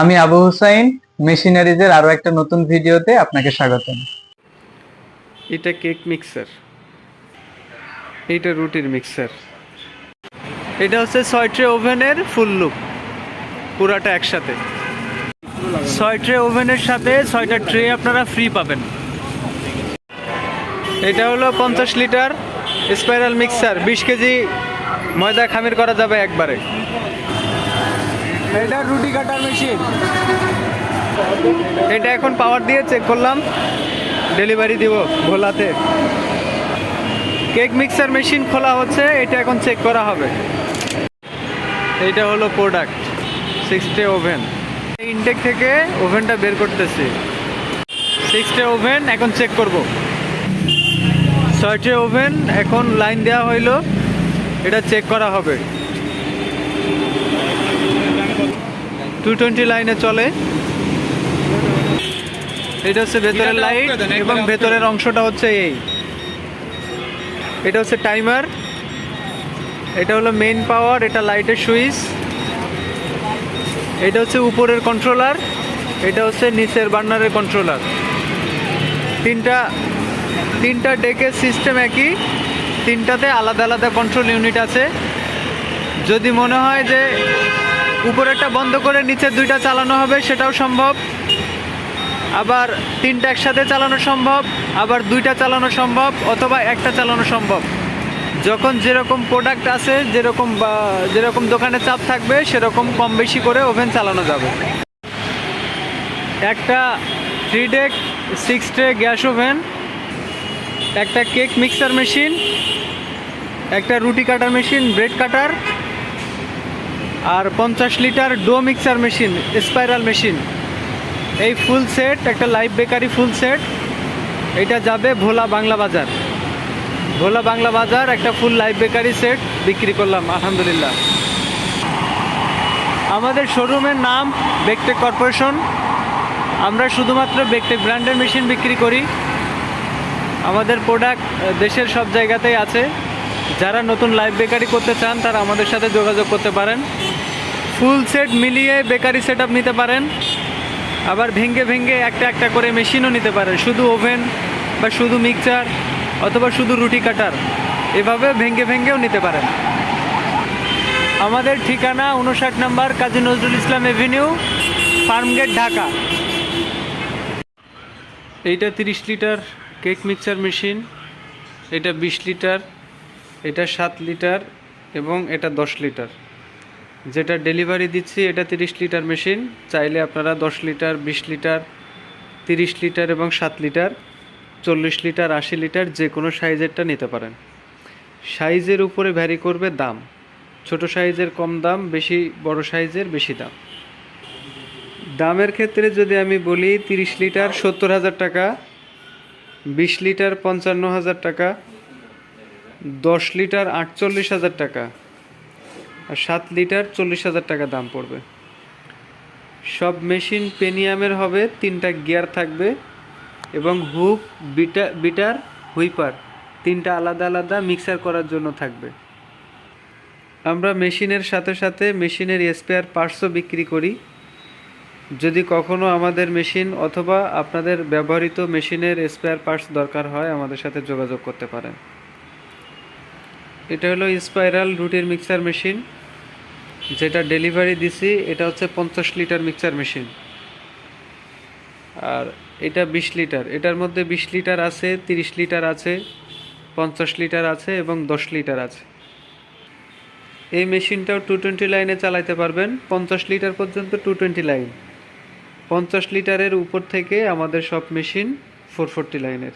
আমি আবু হুসাইন, মেশিনারিজের আরও একটা নতুন ভিডিওতে আপনাকে স্বাগতম। এটা কেক মিক্সার। এইটা রুটির মিক্সার। এটা হচ্ছে ছয় ট্রে ওভেনের ফুল লুক, পুরাটা একসাথে। ছয় ট্রে ওভেনের সাথে ছয়টা ট্রে আপনারা ফ্রি পাবেন। এটা হলো পঞ্চাশ লিটার স্পাইরাল মিক্সার, বিশ কেজি ময়দা খামির করা যাবে একবারে। এটা রুটি কাটার মেশিন। এটা এখন পাওয়ার দিয়ে চেক করলাম। ডেলিভারি দিব ভোলাতে কেক মিক্সার মেশিন খোলা হচ্ছে, এটা এখন চেক করা হবে। এইটা হলো প্রোডাক্ট সিক্সটে ওভেন ইনটেক থেকে ওভেনটা বের করতেছি। সিক্স সিক্সটে ওভেন এখন চেক করব। ছয়টে ওভেন এখন লাইন দেওয়া হইল, এটা চেক করা হবে। টু টোয়েন্টি লাইনে চলে। এটা হচ্ছে ভেতরের লাইট এবং ভেতরের অংশটা হচ্ছে এই। এটা হচ্ছে টাইমার এটা হলো মেইন পাওয়ার এটা লাইটের সুইচ এটা হচ্ছে উপরের কন্ট্রোলার এটা হচ্ছে নিচের বার্নারের কন্ট্রোলার তিনটা তিনটা ডেকের সিস্টেম একই তিনটাতে আলাদা আলাদা কন্ট্রোল ইউনিট আছে। যদি মনে হয় যে উপরেরটা বন্ধ করে নিচের দুইটা চালানো হবে, সেটাও সম্ভব। আবার তিনটা একসাথে চালানো সম্ভব, আবার দুইটা চালানো সম্ভব, অথবা একটা চালানো সম্ভব। যখন যেরকম প্রোডাক্ট আছে, যেরকম যেরকম দোকানে চাপ থাকবে, সেরকম কম বেশি করে ওভেন চালানো যাবে। একটা three deck six tray gas oven, একটা কেক মিক্সার মেশিন একটা রুটি কাটার মেশিন ব্রেড কাটার আর পঞ্চাশ litre dough mixer machine, spiral machine. এই ফুল সেট, একটা লাইভ বেকারি ফুল সেট, এটা যাবে ভোলা বাংলা বাজার। ভোলা বাংলা বাজার, একটা ফুল লাইভ বেকারি সেট, বিক্রি করলাম, আলহামদুলিল্লাহ। আমাদের শোরুমের নাম বেকটেক কর্পোরেশন। আমরা শুধুমাত্র বেকটেক ব্র্যান্ডের মেশিন বিক্রি করি। আমাদের প্রোডাক্ট দেশের সব জায়গাতেই আছে। যারা নতুন লাইভ বেকারি করতে চান, তারা আমাদের সাথে যোগাযোগ করতে পারেন। ফুল সেট মিলিয়ে বেকারি সেট নিতে পারেন। আবার ভেঙ্গে ভেঙ্গে একটা একটা করে মেশিনও নিতে পারেন। শুধু ওভেন বা শুধু মিক্সার অথবা শুধু রুটি কাটার এভাবে ভেঙ্গে ভেঙ্গেও নিতে পারেন। আমাদের ঠিকানা উনষাট নম্বর কাজী নজরুল ইসলাম এভিনিউ ফার্মগেট ঢাকা। এইটা তিরিশ লিটার কেক মিক্সচার মেশিন, এটা বিশ লিটার, এটা সাত লিটার এবং এটা দশ লিটার। যেটা ডেলিভারি দিচ্ছি, এটা তিরিশ লিটার মেশিন চাইলে আপনারা দশ লিটার, বিশ লিটার, তিরিশ লিটার এবং সাত লিটার, চল্লিশ লিটার, আশি লিটার যে কোনো সাইজেরটা নিতে পারেন। সাইজের উপরে ভ্যারি করবে দাম। ছোট সাইজের কম দাম, বেশি, বড় সাইজের বেশি দাম। দামের ক্ষেত্রে যদি আমি বলি তিরিশ লিটার সত্তর হাজার টাকা, বিশ লিটার পঞ্চান্ন হাজার টাকা, দশ লিটার আটচল্লিশ হাজার টাকা। আর সাত লিটার চল্লিশ হাজার টাকা দাম পড়বে। সব মেশিন পেনিয়ামের হবে, তিনটা গিয়ার থাকবে এবং হুক, বিটা, বিটার, হুইপার তিনটা আলাদা আলাদা মিক্সার করার জন্য থাকবে। আমরা মেশিনের সাথে সাথে মেশিনের স্পেয়ার পার্টসও বিক্রি করি। যদি কখনো আমাদের মেশিন অথবা আপনাদের ব্যবহৃত মেশিনের স্পেয়ার পার্টস দরকার হয়, আমাদের সাথে যোগাযোগ করতে পারেন। এটা হলো স্পাইরাল রুটির মিক্সার মেশিন। যেটা ডেলিভারি দিছি, এটা হচ্ছে পঞ্চাশ লিটার মিক্সার মেশিন আর এটা বিশ লিটার। এটার মধ্যে বিশ লিটার আছে, তিরিশ লিটার আছে, পঞ্চাশ লিটার আছে এবং দশ লিটার আছে। এই মেশিনটাও টু টোয়েন্টি লাইনে চালাইতে পারবেন। পঞ্চাশ লিটার পর্যন্ত টু টোয়েন্টি লাইন পঞ্চাশ লিটারের উপর থেকে আমাদের সব মেশিন ফোর ফোরটি লাইনের